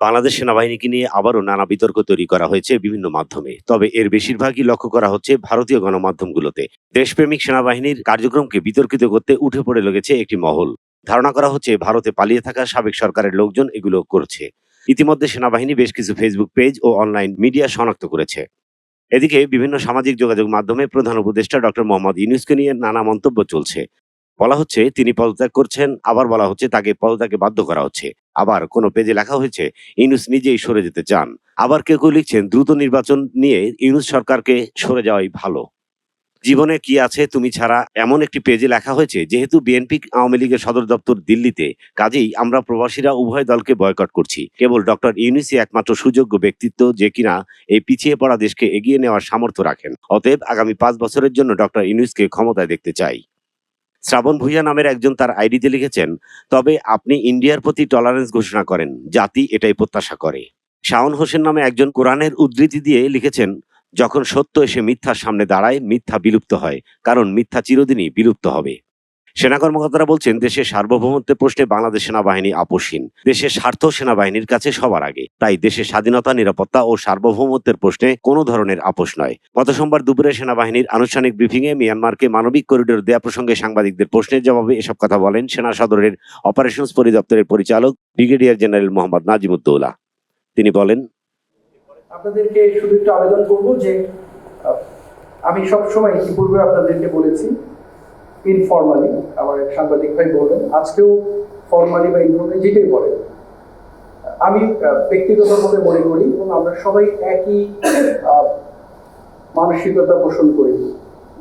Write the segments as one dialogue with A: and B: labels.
A: বাংলাদেশ সেনাবাহিনীকে নিয়ে আবারও নানা বিতর্ক তৈরি করা হয়েছে বিভিন্ন মাধ্যমে। তবে এর বেশিরভাগই লক্ষ্য করা হচ্ছে ভারতীয় গণমাধ্যমগুলোতে। দেশপ্রেমিক সেনাবাহিনীর কার্যক্রমকে বিতর্কিত করতে উঠে পড়ে লেগেছে একটি মহল। ধারণা করা হচ্ছে ভারতে পালিয়ে থাকা সাবেক সরকারের লোকজন এগুলো করছে। ইতিমধ্যে সেনাবাহিনী বেশ কিছু ফেসবুক পেজ ও অনলাইন মিডিয়া শনাক্ত করেছে। এদিকে বিভিন্ন সামাজিক যোগাযোগ মাধ্যমে প্রধান উপদেষ্টা ডক্টর মোহাম্মদ ইউনুসকে নিয়ে নানা মন্তব্য চলছে। বলা হচ্ছে, তিনি পদত্যাগ করছেন, আবার বলা হচ্ছে তাকে পদত্যাগে বাধ্য করা হচ্ছে। আবার কোনো পেজে লেখা হয়েছে, ইউনুস নিজেই সরে যেতে চান। আবার কেউ কেউ লিখছেন, দ্রুত নির্বাচন নিয়ে ইউনুস সরকারকে সরে যাওয়াই ভালো। জীবনে কি আছে তুমি ছাড়া এমন একটি পেজে লেখা হয়েছে, যেহেতু বিএনপি আওয়ামী লীগের সদর দপ্তর দিল্লিতে। কাজেই আমরা প্রবাসীরা উভয় দলকে বয়কট করছি। কেবল ডক্টর ইউনুসই একমাত্র সুযোগ্য ব্যক্তিত্ব যে কিনা এই পিছিয়ে পড়া দেশকে এগিয়ে নেওয়ার সামর্থ্য রাখেন। অতএব আগামী পাঁচ বছরের জন্য ডক্টর ইউনুসকে ক্ষমতায় দেখতে চাই। শ্রাবণ ভুইয়া নামের একজন তার আইডিতে লিখেছেন, তবে আপনি ইন্ডিয়ার প্রতি টলারেন্স ঘোষণা করেন, জাতি এটাই প্রত্যাশা করে। শাওন হোসেন নামে একজন কোরআনের উদ্ধৃতি দিয়ে লিখেছেন, যখন সত্য এসে মিথ্যার সামনে দাঁড়ায়, মিথ্যা বিলুপ্ত হয়, কারণ মিথ্যা চিরদিনই বিলুপ্ত হবে। সেনা কর্মকর্তারা বলছেন, দেশের সার্বভৌমত্বের প্রশ্নে বাংলাদেশ সেনাবাহিনী আপোষহীন। দেশের স্বার্থ সেনাবাহিনীর কাছে সবার আগে। তাই দেশের স্বাধীনতা, নিরাপত্তা ও সার্বভৌমত্বের প্রশ্নে কোনো ধরনের আপোষ নয়। গত সোমবার দুপুরে সেনাবাহিনীর আনুষ্ঠানিক ব্রিফিংয়ে মিয়ানমারকে মানবিক করিডোর দেয়া প্রসঙ্গে সাংবাদিকদের প্রশ্নের জবাবে এসব কথা বলেন সেনা সদরের অপারেশনস পরিদপ্তরের পরিচালক ব্রিগেডিয়ার জেনারেল মোহাম্মদ নাজিমুদ্দৌলা। তিনি বলেন,
B: আপনাদেরকে শুধু একটু আবেদন করব যে আমি সব সময় ইতিপূর্বে আপনাদেরকে বলেছি ইনফর্মালি আমার এক সাংবাদিক ভাই বলবেন আজকেও ফর্মালি বা ইনফর্মালি যেটাই বলেন, আমি ব্যক্তিগতভাবে মনে করি এবং আমরা সবাই একই মানসিকতা পোষণ করি।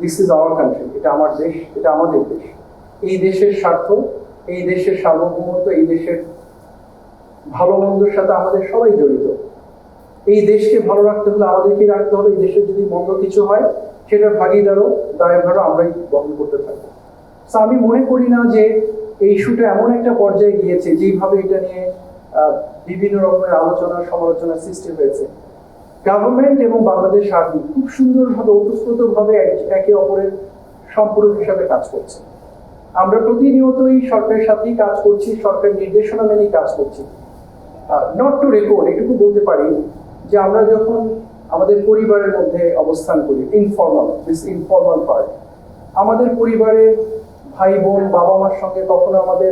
B: দিস ইজ আওয়ার কান্ট্রি এটা আমার দেশ, এটা আমাদের দেশ। এই দেশের স্বার্থ, এই দেশের সার্বভৌমত্ব, এই দেশের ভালো মন্দের সাথে আমাদের সবাই জড়িত। এই দেশকে ভালো রাখতে হলে আমাদেরকে রাখতে হবে, এই দেশের যদি মন্দ কিছু হয় সেটার ভাগিদারও দায়ভারও আমরাই বহন করতে থাকব So, আমি মনে করি না যে এই ইস্যুটা এমন একটা পর্যায়ে গিয়েছে যেভাবে এটা নিয়ে বিভিন্ন রকমের আলোচনা, সমালোচনা সৃষ্টি হয়েছে। গভর্নমেন্ট এবং বাংলাদেশ আর্মি খুব সুন্দরভাবে, ওতপ্রোতভাবে একে অপরের সম্পূরক হিসাবে কাজ করছে। আমরা প্রতিনিয়তই সরকারের সাথেই কাজ করছি সরকার নির্দেশনা মেনেই কাজ করছি। নট টু রেকর্ড এটুকু বলতে পারি যে আমরা যখন আমাদের পরিবারের মধ্যে অবস্থান করি ইনফর্মাল দিস ইনফর্মাল পার্ট আমাদের পরিবারে ভাই বোন, বাবা মার সঙ্গে কখনো আমাদের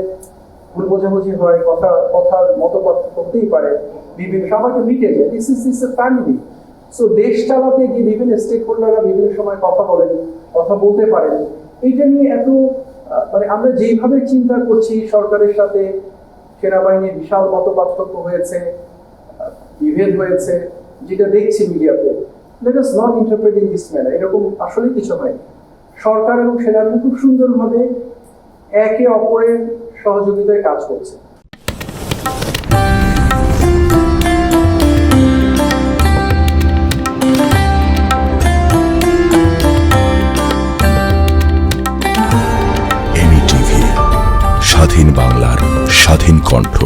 B: ভুল বোঝাবুঝি হয়, কথা, কথার মতপার্থক্য হতেই পারে, বিভিন্ন, সবাইকে মিটে যায়। This is this a family so দেশ চালাতে গিয়ে বিভিন্ন স্টেক হোল্ডাররা বিভিন্ন সময় কথা বলেন, কথা বলতে পারেন। এইটা নিয়ে এত মানে আমরা যেইভাবে চিন্তা করছি, সরকারের সাথে সেনাবাহিনীর বিশাল মত পার্থক্য হয়েছে বিভেদ হয়েছে যেটা দেখছি মিডিয়াতে let us not interpret in this manner এরকম আসলে কিছু হয় সরকার এবং সেনাবাহিনী খুব সুন্দরভাবে একে অপরের সহযোগিতায় কাজ করছে।
C: স্বাধীন বাংলার স্বাধীন কণ্ঠ।